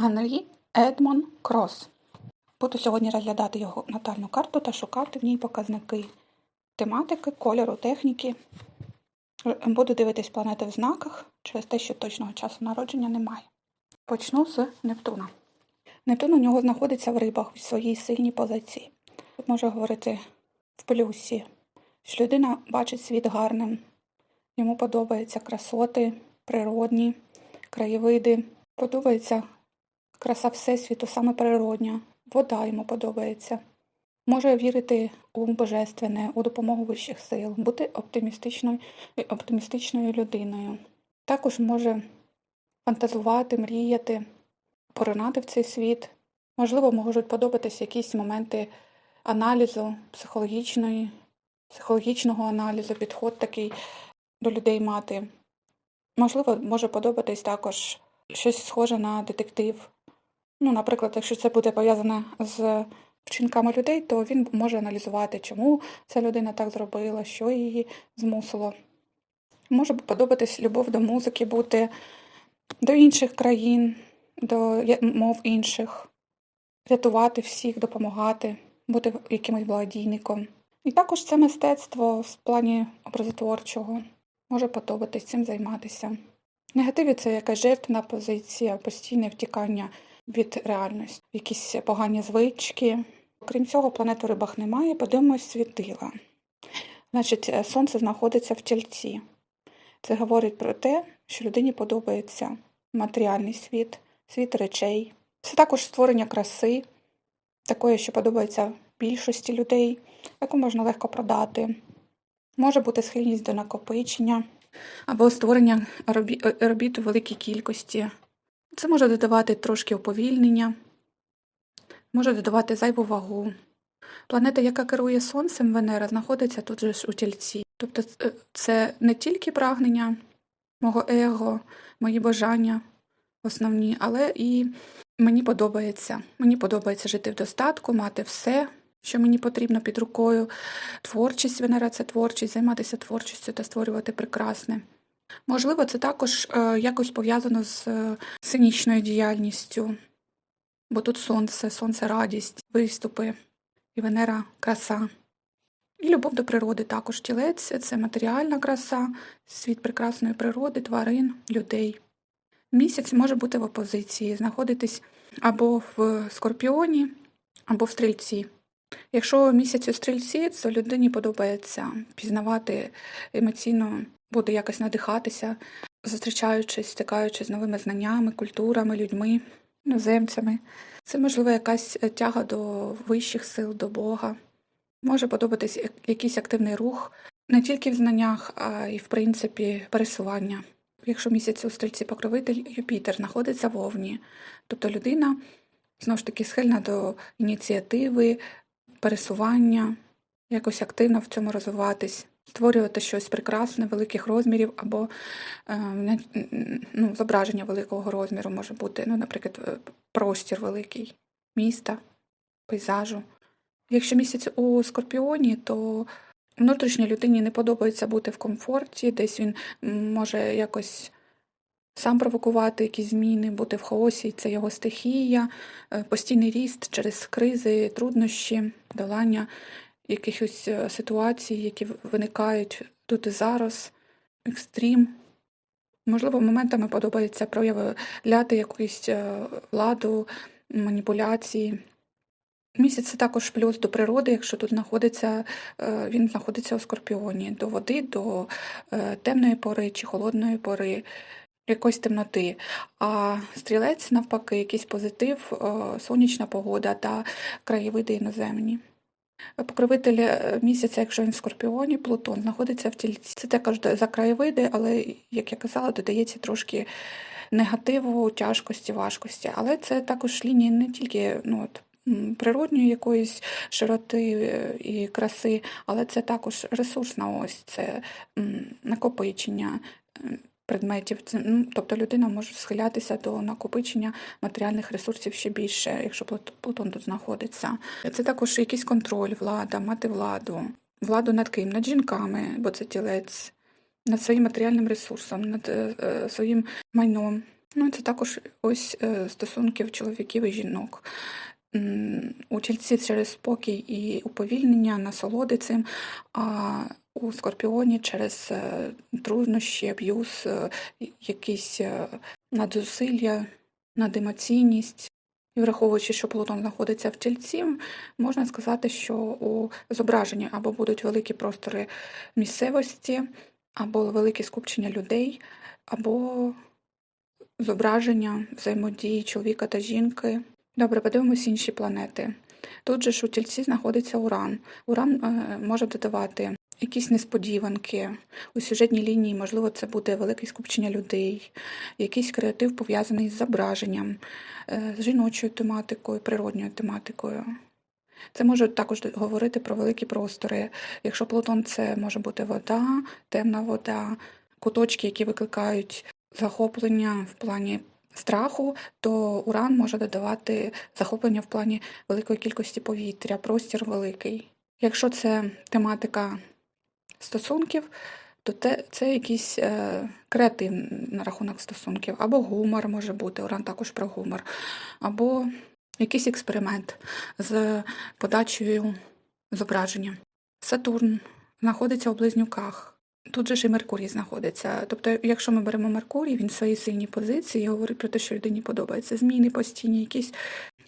Анрі Едмон Крос. Буду сьогодні розглядати його натальну карту та шукати в ній показники тематики, кольору, техніки. Е, Буду дивитись планети в знаках через те, що точного часу народження немає. Почну з Нептуна. Нептун у нього знаходиться в рибах в своїй сильній позиції. Тут може говорити в плюсі, що людина бачить світ гарним, йому подобаються красоти, природні, краєвиди, подобається краса Всесвіту, саме природня, вода йому подобається. Може вірити у божественне, у допомогу вищих сил, бути оптимістичною, оптимістичною людиною. Також може фантазувати, мріяти, поринати в цей світ. Можливо, можуть подобатися якісь моменти аналізу психологічної, психологічного аналізу, підход такий до людей мати. Можливо, може подобатись також щось схоже на детектив. Ну, наприклад, якщо це буде пов'язане з вчинками людей, то він може аналізувати, чому ця людина так зробила, що її змусило. Може подобатись любов до музики, бути до інших країн, до мов інших, рятувати всіх, допомагати, бути якимось благодійником. І також це мистецтво в плані образотворчого. Може подобатись цим займатися. Негативі це якась жертвна позиція, постійне втікання від реальності, якісь погані звички. Крім цього, планет у рибах немає, подивимось світила. Значить, е, сонце знаходиться в тільці. Це говорить про те, що людині подобається матеріальний світ, світ речей. Це також створення краси, такої, що подобається більшості людей, яку можна легко продати. Може бути схильність до накопичення або створення е, робіт у великій кількості. Це може додавати трошки уповільнення, може додавати зайву вагу. Планета, яка керує Сонцем, Венера, знаходиться тут же у тільці. Тобто е, це не тільки прагнення мого его, мої бажання основні, але і мені подобається. Мені подобається жити в достатку, мати все, що мені потрібно під рукою. Творчість Венера це творчість, займатися творчістю та створювати прекрасне. Можливо, це також е, якось пов'язано з е, сценічною діяльністю, бо тут сонце, сонце радість, виступи, і Венера краса. І любов до природи також тілець це матеріальна краса, світ прекрасної природи, тварин, людей. Місяць може бути в опозиції, знаходитись або в скорпіоні, або в стрільці. Якщо місяць у стрільці, то людині подобається пізнавати емоційно, буде якось надихатися, зустрічаючись, стикаючись з новими знаннями, культурами, людьми, іноземцями. Це, можливо, якась тяга до вищих сил, до Бога. Може подобатись якийсь активний рух не тільки в знаннях, а й в принципі пересування. Якщо місяць у стрільці покровитель Юпітер знаходиться в Овні, тобто людина знову ж таки схильна до ініціативи, пересування, якось активно в цьому розвиватись, створювати щось прекрасне, великих розмірів, або е, ну, зображення великого розміру може бути, ну, наприклад, е, простір великий міста, пейзажу. Якщо місяць у скорпіоні, то внутрішній людині не подобається бути в комфорті, десь він може якось сам провокувати якісь зміни, бути в хаосі, це його стихія, е, постійний ріст через кризи, труднощі, долання якихось е, ситуацій, які виникають тут і зараз, екстрім. Можливо, моментами подобається проявляти якусь е, владу, маніпуляції. Місяць це також плюс до природи, якщо тут знаходиться, він знаходиться у скорпіоні, до води, до темної пори чи холодної пори, якоїсь темноти. А стрілець, навпаки, якийсь позитив, е, сонячна погода та краєвиди іноземні. Покровитель е, місяця, якщо він в скорпіоні, Плутон знаходиться в тільці. Це також за краєвиди, але, як я казала, додається трошки негативу, тяжкості, важкості. Але це також лінії не тільки ну, от, природньої якоїсь широти е, і краси, але це також ресурсна ось, це накопичення. Предметів, це, ну, тобто людина може схилятися до накопичення матеріальних ресурсів ще більше, якщо Плут- Плутон тут знаходиться. Це також якийсь контроль, влада, мати владу, владу над ким? Над жінками, бо це тілець, над своїм матеріальним ресурсом, над е, е, своїм майном, Ну, це також ось е, стосунків чоловіків і жінок. У тільці через спокій і уповільнення, насолоди цим, а у скорпіоні через е, труднощі, аб'юз, е, якісь е, надзусилля, надемоційність. І враховуючи, що Плутон знаходиться в тільці, можна сказати, що у зображенні або будуть великі простори місцевості, або велике скупчення людей, або зображення взаємодії чоловіка та жінки. Добре, подивимось інші планети. Тут же ж у тільці знаходиться Уран. Уран може додавати якісь несподіванки у сюжетній лінії, можливо, це буде велике скупчення людей, якийсь креатив пов'язаний з зображенням, е, з жіночою тематикою, природньою тематикою. Це може також говорити про великі простори. Якщо Плутон це може бути вода, темна вода, куточки, які викликають захоплення в плані страху, то уран може додавати захоплення в плані великої кількості повітря, простір великий. Якщо це тематика стосунків, то те, це якийсь е, креатив на рахунок стосунків, або гумор може бути, уран також про гумор, або якийсь експеримент з подачею зображення. Сатурн знаходиться у близнюках. Тут же ж і Меркурій знаходиться. Тобто, якщо ми беремо Меркурій, він в своїй сильній позиції говорить про те, що людині подобається зміни постійні, якісь,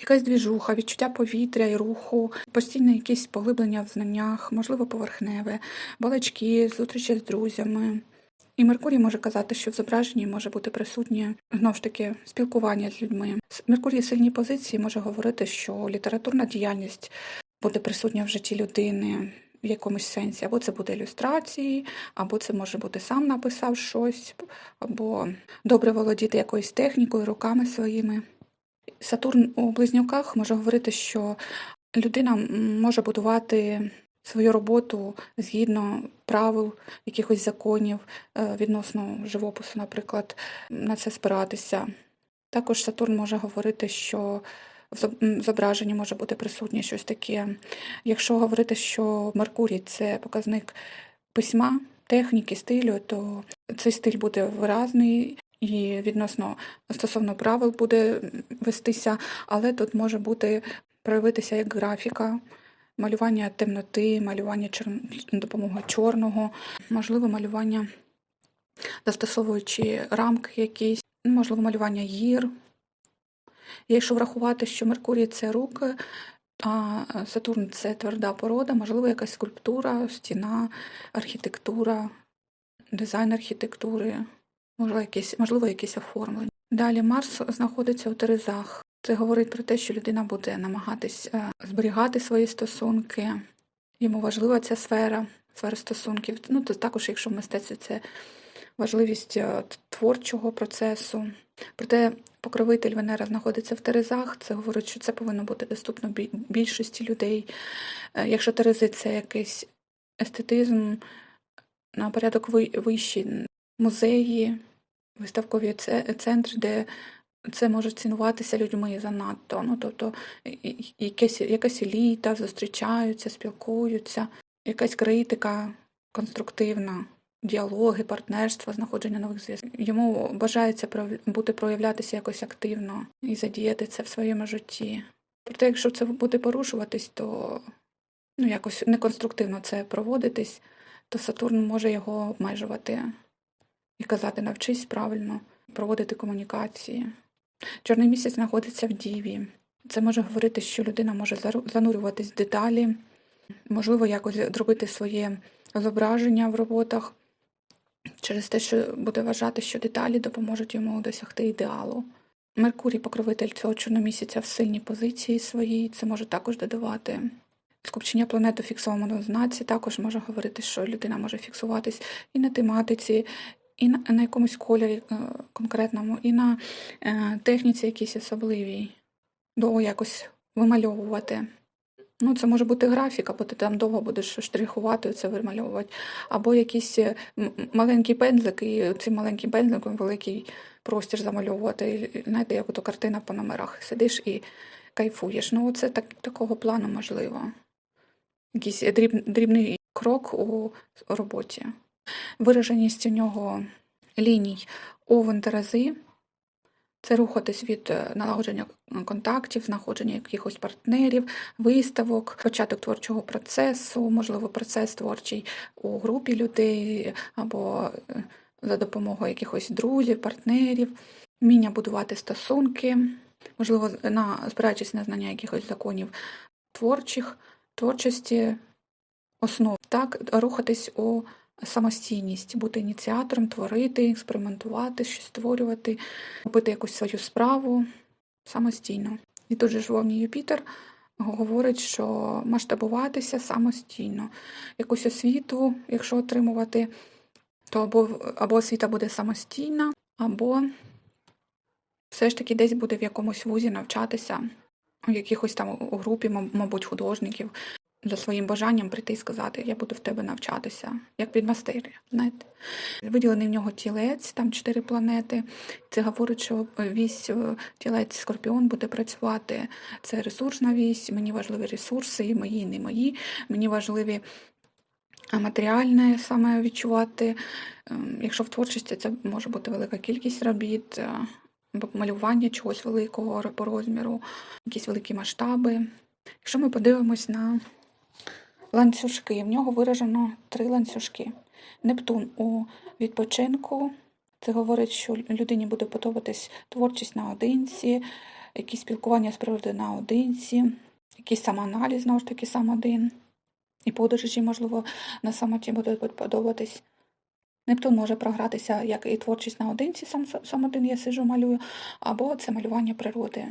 якась двіжуха, відчуття повітря і руху, постійне якесь поглиблення в знаннях, можливо, поверхневе, балачки, зустрічі з друзями. І Меркурій може казати, що в зображенні може бути присутнє знову ж таки спілкування з людьми. Меркурій в сильній позиції може говорити, що літературна діяльність буде присутня в житті людини в якомусь сенсі. Або це буде ілюстрації, або це може бути сам написав щось, або добре володіти якоюсь технікою, руками своїми. Сатурн у близнюках може говорити, що людина може будувати свою роботу згідно правил, якихось законів е, відносно живопису, наприклад, на це спиратися. Також Сатурн може говорити, що в зображенні може бути присутнє щось таке. Якщо говорити, що Меркурій це показник письма, техніки, стилю, то цей стиль буде виразний і відносно стосовно правил буде вестися, але тут може бути проявитися як графіка, малювання темноти, малювання чор- за допомогою чорного, можливо, малювання застосовуючи рамки якісь, можливо, малювання гір. Якщо врахувати, що Меркурій це руки, а Сатурн це тверда порода, можливо, якась скульптура, стіна, архітектура, дизайн архітектури, можливо, якесь, можливо, якесь оформлення. Далі Марс знаходиться у Терезах. Це говорить про те, що людина буде намагатись е, зберігати свої стосунки. Йому важлива ця сфера, сфера стосунків. Ну, то також, якщо в мистецтві це важливість е, творчого процесу. Проте покровитель Венера знаходиться в Терезах, це говорить, що це повинно бути доступно більшості людей. Е, Якщо Терези це якийсь естетизм на порядок ви- вищий, музеї, виставкові центри, де це може цінуватися людьми занадто. Ну, тобто якась, якась еліта зустрічаються, спілкуються, якась критика конструктивна, діалоги, партнерства, знаходження нових зв'язків. Йому бажається бути проявлятися якось активно і задіяти це в своєму житті. Проте, якщо це буде порушуватись, то ну, якось неконструктивно це проводитись, то Сатурн може його обмежувати і казати навчись правильно проводити комунікації. Чорний місяць знаходиться в діві. Це може говорити, що людина може занурюватись в деталі, можливо, якось зробити своє зображення в роботах через те, що буде вважати, що деталі допоможуть йому досягти ідеалу. Меркурій, покровитель цього чорномісяця в сильній позиції своїй, це може також додавати. Скупчення планет у фіксованому знаці також може говорити, що людина може фіксуватись і на тематиці, і на, якомусь кольорі е, конкретному, і на е, техніці якійсь особливій, довго якось вимальовувати. Ну, це може бути графіка, бо ти там довго будеш штрихувати, це вимальовувати, або якийсь е, м- м- маленький пензлик, і цим маленьким пензликом великий простір замальовувати. І, Знаєте, як ото картина по номерах. Сидиш і кайфуєш. Ну, це так, такого плану можливо. Якийсь дріб, дрібний крок у роботі. Вираженість у нього ліній овен Терези, Це рухатись від е, налагодження контактів, знаходження якихось партнерів, виставок, початок творчого процесу, можливо, процес творчий у групі людей або е, за допомогою якихось друзів, партнерів, вміння будувати стосунки, можливо, на, спираючись на знання якихось законів творчих, творчості, основ. Так, рухатись у самостійність, бути ініціатором, творити, експериментувати, щось створювати, робити якусь свою справу самостійно. І тут же ж вовні Юпітер говорить, що масштабуватися самостійно. Якусь освіту, якщо отримувати, то або, або освіта буде самостійна, або все ж таки десь буде в якомусь вузі навчатися, у якихось там у групі, мабуть, художників, за своїм бажанням прийти і сказати, я буду в тебе навчатися, як підмастер'я, знаєте. Виділений в нього тілець, там чотири планети. Це говорить, що вісь е, тілець Скорпіон буде працювати. Це ресурсна вісь, мені важливі ресурси, і мої, і не мої. Мені важливі матеріальне саме відчувати. Ем, Якщо в творчості це може бути велика кількість робіт, е, малювання чогось великого по розміру, якісь великі масштаби. Якщо ми подивимось на ланцюжки, в нього виражено три ланцюжки. Нептун у відпочинку. Це говорить, що людині буде подобатись творчість наодинці, якісь спілкування з природою наодинці, якийсь самоаналіз, знову ж таки, сам один. І подорожі, можливо, на самоті будуть подобатись. Нептун може програтися як і творчість наодинці, сам, сам один я сижу малюю, або це малювання природи,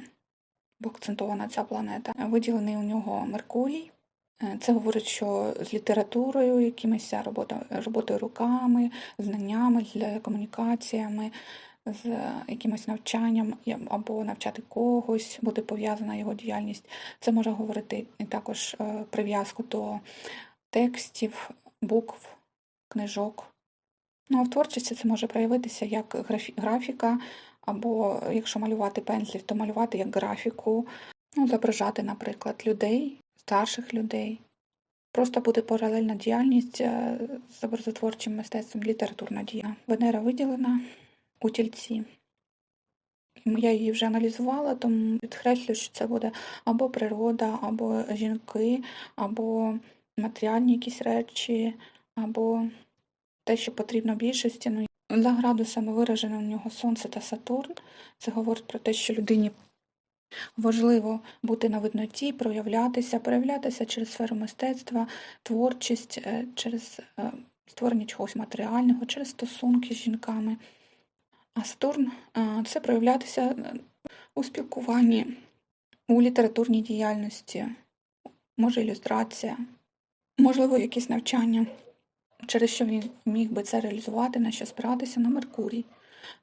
бо акцентована ця планета. Виділений у нього Меркурій. Е, Це говорить, що з літературою, якимись робота, роботою руками, знаннями, з комунікаціями, з якимось навчанням або навчати когось, буде пов'язана його діяльність. Це може говорити також е, прив'язку до текстів, букв, книжок. Ну, а в творчості це може проявитися як графіка, або якщо малювати пензлів, то малювати як графіку, ну, зображати, наприклад, людей, старших людей. Просто буде паралельна діяльність е, з образотворчим мистецтвом, літературна дія. Венера виділена у тільці. Я її вже аналізувала, тому підкреслю, що це буде або природа, або жінки, або матеріальні якісь речі, або те, що потрібно більшості. Ну, за градусами виражено у нього Сонце та Сатурн. Це говорить про те, що людині важливо бути на видноті, проявлятися, проявлятися через сферу мистецтва, творчість, е, через е, створення чогось матеріального, через стосунки з жінками. А Сатурн е, це проявлятися у спілкуванні, у літературній діяльності, може ілюстрація, можливо, якісь навчання, через що він міг би це реалізувати, на що спиратися на Меркурій.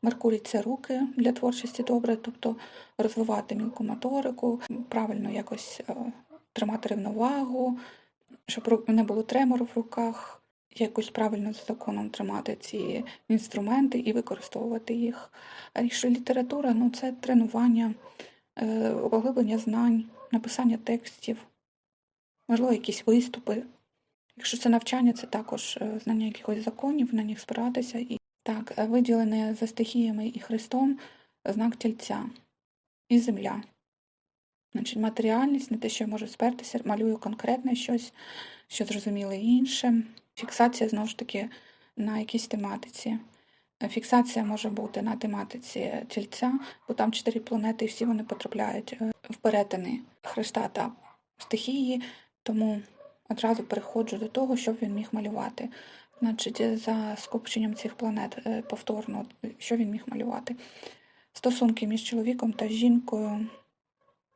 Меркурій це руки для творчості добре, тобто розвивати мілку моторику, правильно якось е, тримати рівновагу, щоб не було тремору в руках, якось правильно за законом тримати ці інструменти і використовувати їх. А якщо література, ну це тренування, е, поглиблення знань, написання текстів, можливо, якісь виступи. Якщо це навчання, це також е, знання якихось законів, на них спиратися. І так, е, виділене за стихіями і Христом знак тільця і земля. Значить, матеріальність, не те, що я можу спертися, малюю конкретне щось, що зрозуміло інше. Фіксація знову ж таки на якійсь тематиці. Е, Фіксація може бути на тематиці тільця, бо там чотири планети, і всі вони потрапляють е, в перетини Христа та стихії, тому одразу переходжу до того, щоб він міг малювати. Значить, за скупченням цих планет е, повторно, е, що він міг малювати. Стосунки між чоловіком та жінкою,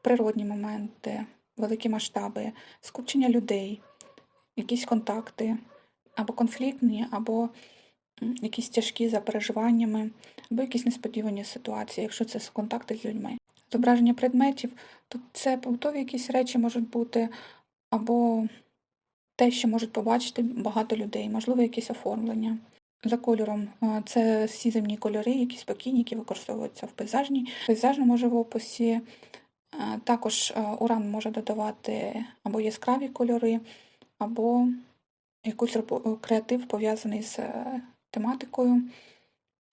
природні моменти, великі масштаби, скупчення людей, якісь контакти, або конфліктні, або якісь тяжкі за переживаннями, або якісь несподівані ситуації, якщо це контакти з людьми. Зображення предметів, то це побутові якісь речі можуть бути, або те, що можуть побачити багато людей, можливо, якесь оформлення. За кольором це всі земні кольори, які спокійні, які використовуються в пейзажній, пейзажному живописі. Також уран може додавати або яскраві кольори, або якийсь креатив пов'язаний з е, тематикою.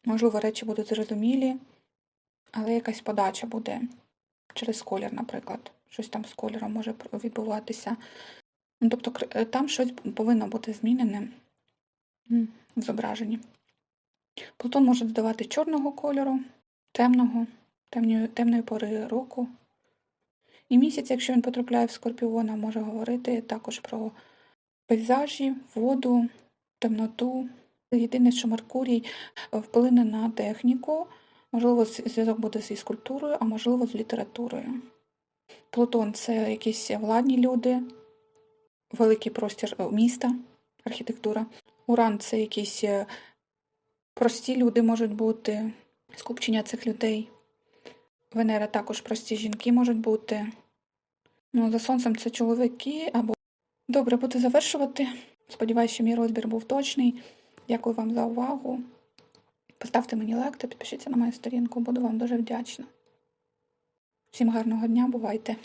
Можливо, речі будуть зрозумілі, але якась подача буде через колір, наприклад. Щось там з кольором може відбуватися. Ну, тобто е, там щось повинно бути змінене в зображенні. Плутон може додавати чорного кольору, темного, темної, темної пори року. І місяць, якщо він потрапляє в Скорпіона, може говорити також про пейзажі, воду, темноту. Єдине, що Меркурій е, вплине на техніку, можливо, зв'язок буде зі скульптурою, а можливо, з літературою. Плутон це якісь владні люди, великий простір е, міста, архітектура. Уран це якісь е, прості люди можуть бути, скупчення цих людей. Венера також прості жінки можуть бути. Ну, за сонцем це чоловіки або. Добре, буду завершувати. Сподіваюся, що мій розбір був точний. Дякую вам за увагу. Поставте мені лайк та підпишіться на мою сторінку, буду вам дуже вдячна. Всім гарного дня, бувайте!